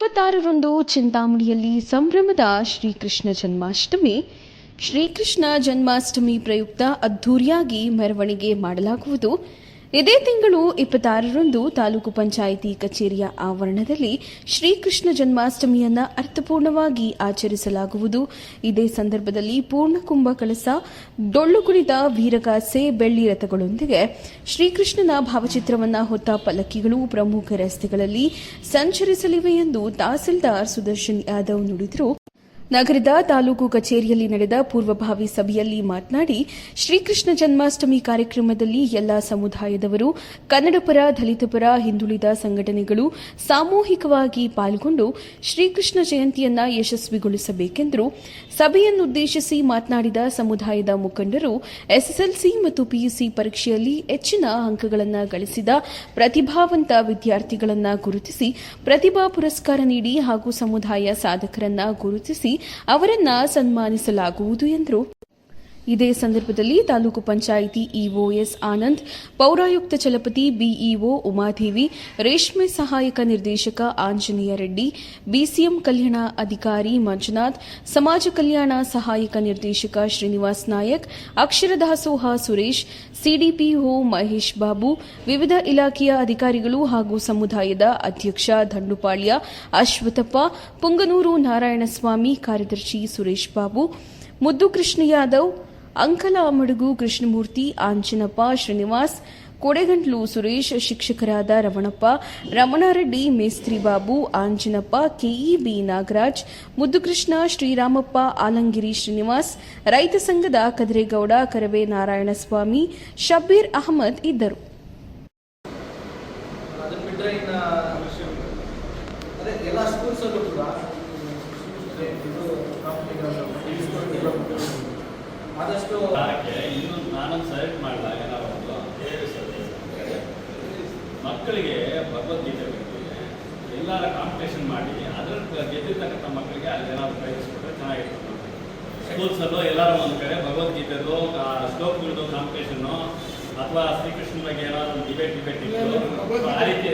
ಇಪ್ಪತ್ತಾರರಂದು ಚಿಂತಾಮಣಿಯಲ್ಲಿ ಸಂಭ್ರಮದ ಶ್ರೀಕೃಷ್ಣ ಜನ್ಮಾಷ್ಟಮಿ. ಶ್ರೀಕೃಷ್ಣ ಜನ್ಮಾಷ್ಟಮಿ ಪ್ರಯುಕ್ತ ಅದ್ಧೂರಿಯಾಗಿ ಮೆರವಣಿಗೆ ಮಾಡಲಾಗುವುದು. ಇದೇ ತಿಂಗಳು ಇಪ್ಪತ್ತಾರರಂದು ತಾಲೂಕು ಪಂಚಾಯಿತಿ ಕಚೇರಿಯ ಆವರಣದಲ್ಲಿ ಶ್ರೀಕೃಷ್ಣ ಜನ್ಮಾಷ್ಟಮಿಯನ್ನ ಅರ್ಥಪೂರ್ಣವಾಗಿ ಆಚರಿಸಲಾಗುವುದು. ಇದೇ ಸಂದರ್ಭದಲ್ಲಿ ಪೂರ್ಣಕುಂಭ ಕಳಸ, ಡೊಳ್ಳು ಕುಣಿತ, ವೀರಗಾಸೆ, ಬೆಳ್ಳಿ ರಥಗಳೊಂದಿಗೆ ಶ್ರೀಕೃಷ್ಣನ ಭಾವಚಿತ್ರವನ್ನ ಹೊತ್ತ ಪಲ್ಲಕ್ಕಿಗಳು ಪ್ರಮುಖ ರಸ್ತೆಗಳಲ್ಲಿ ಸಂಚರಿಸಲಿವೆ ಎಂದು ತಹಸೀಲ್ದಾರ್ ಸುದರ್ಶನ್ ಯಾದವ್ ನುಡಿದರು. ನಗರದ ತಾಲೂಕು ಕಚೇರಿಯಲ್ಲಿ ನಡೆದ ಪೂರ್ವಭಾವಿ ಸಭೆಯಲ್ಲಿ ಮಾತನಾಡಿ, ಶ್ರೀಕೃಷ್ಣ ಜನ್ಮಾಷ್ಟಮಿ ಕಾರ್ಯಕ್ರಮದಲ್ಲಿ ಎಲ್ಲ ಸಮುದಾಯದವರು, ಕನ್ನಡಪರ, ದಲಿತಪರ, ಹಿಂದುಳಿದ ಸಂಘಟನೆಗಳು ಸಾಮೂಹಿಕವಾಗಿ ಪಾಲ್ಗೊಂಡು ಶ್ರೀಕೃಷ್ಣ ಜಯಂತಿಯನ್ನ ಯಶಸ್ವಿಗೊಳಿಸಬೇಕೆಂದರು ಸಭೆಯನ್ನುದ್ದೇಶಿಸಿ ಮಾತನಾಡಿದ ಸಮುದಾಯದ ಮುಖಂಡರು, ಎಸ್ಎಸ್ಎಲ್ಸಿ ಮತ್ತು ಪಿಯುಸಿ ಪರೀಕ್ಷೆಯಲ್ಲಿ ಹೆಚ್ಚಿನ ಅಂಕಗಳನ್ನು ಗಳಿಸಿದ ಪ್ರತಿಭಾವಂತ ವಿದ್ಯಾರ್ಥಿಗಳನ್ನು ಗುರುತಿಸಿ, ಪ್ರತಿಭಾ ಪುರಸ್ಕಾರ ನೀಡಿ ಹಾಗೂ ಸಮುದಾಯ ಸಾಧಕರನ್ನ ಗುರುತಿಸಿ ಅವರನ್ನ ಸನ್ಮಾನಿಸಲಾಗುವುದು ಎಂದರು. ಇದೇ ಸಂದರ್ಭದಲ್ಲಿ ತಾಲೂಕು ಪಂಚಾಯಿತಿ ಇಒ ಎಸ್ ಆನಂದ್, ಪೌರಾಯುಕ್ತ ಚಲಪತಿ ಬಿಇಒ ಉಮಾದೇವಿ, ರೇಷ್ಮೆ ಸಹಾಯಕ ನಿರ್ದೇಶಕ ಆಂಜನೇಯ ರೆಡ್ಡಿ, ಬಿಸಿಎಂ ಕಲ್ಯಾಣ ಅಧಿಕಾರಿ ಮಂಜುನಾಥ್, ಸಮಾಜ ಕಲ್ಯಾಣ ಸಹಾಯಕ ನಿರ್ದೇಶಕ ಶ್ರೀನಿವಾಸ್ ನಾಯಕ್ ಅಕ್ಷರ ದಾಸೋಹ ಸುರೇಶ್, ಸಿಡಿಪಿಒ ಮಹೇಶ್ ಬಾಬು, ವಿವಿಧ ಇಲಾಖೆಯ ಅಧಿಕಾರಿಗಳು ಹಾಗೂ ಸಮುದಾಯದ ಅಧ್ಯಕ್ಷ ದಂಡುಪಾಳ್ಯ, ಅಶ್ವಥಪ್ಪ, ಪುಂಗನೂರು ನಾರಾಯಣಸ್ವಾಮಿ ಕಾರ್ಯದರ್ಶಿ ಸುರೇಶ್ ಬಾಬು, ಮುದ್ದು ಕೃಷ್ಣ ಯಾದವ್ ಅಂಕಲ ಮಡುಗು ಕೃಷ್ಣಮೂರ್ತಿ ಆಂಜನಪ್ಪ ಶ್ರೀನಿವಾಸ್ ಕೊಡೆಗಂಟ್ಲು ಸುರೇಶ್ ಶಿಕ್ಷಕರಾದ ರಮಣಪ್ಪ ರಮಣಾರೆಡ್ಡಿ ಮೇಸ್ತ್ರಿ ಬಾಬು ಆಂಜನಪ್ಪ ಕೆಇಬಿ ನಾಗರಾಜ್ ಮುದ್ದುಕೃಷ್ಣ ಶ್ರೀರಾಮಪ್ಪ ಆಲಂಗಿರಿ ಶ್ರೀನಿವಾಸ್ ರೈತ ಸಂಘದ ಕದ್ರೇಗೌಡ ಕರವೇ ನಾರಾಯಣಸ್ವಾಮಿ ಶಬ್ಬೀರ್ ಅಹಮದ್ ಇದ್ದರು ಎಲ್ಲ ಸ್ಕೂಲ್ಸಲ್ಲೂ ಕೂಡ ಇದು ಕಾಂಪಿಟೇಷನ್ ಆದಷ್ಟು ಯಾಕೆ ಇನ್ನೊಂದು ನಾನೊಂದು ಸೆಲೆಕ್ಟ್ ಮಾಡಲಾಗ ನಾವು ಮಕ್ಕಳಿಗೆ ಭಗವದ್ಗೀತೆ ಬಗ್ಗೆ ಎಲ್ಲರ ಕಾಂಪಿಟೇಷನ್ ಮಾಡಿ ಅದರ ಗೆದ್ದಿರ್ತಕ್ಕಂಥ ಮಕ್ಕಳಿಗೆ ಅಲ್ಲಿ ಏನಾದ್ರು ಪ್ರೈಸ್ ಕೊಟ್ಟರೆ ಚೆನ್ನಾಗಿರ್ತದೆ ಸ್ಕೂಲ್ಸಲ್ಲೂ ಎಲ್ಲರೂ ಒಂದು ಕಡೆ ಭಗವದ್ಗೀತೆದು ಆ ಶ್ಲೋಕಗಳದ್ದು ಕಾಂಪಿಟೇಷನ್ನು ಅಥವಾ ಶ್ರೀಕೃಷ್ಣ ಬಗ್ಗೆ ಏನಾದ್ರು ಡಿಬೇಟ್ ಡಿಬೇಟ್ ಇತ್ತು. ಆ ರೀತಿ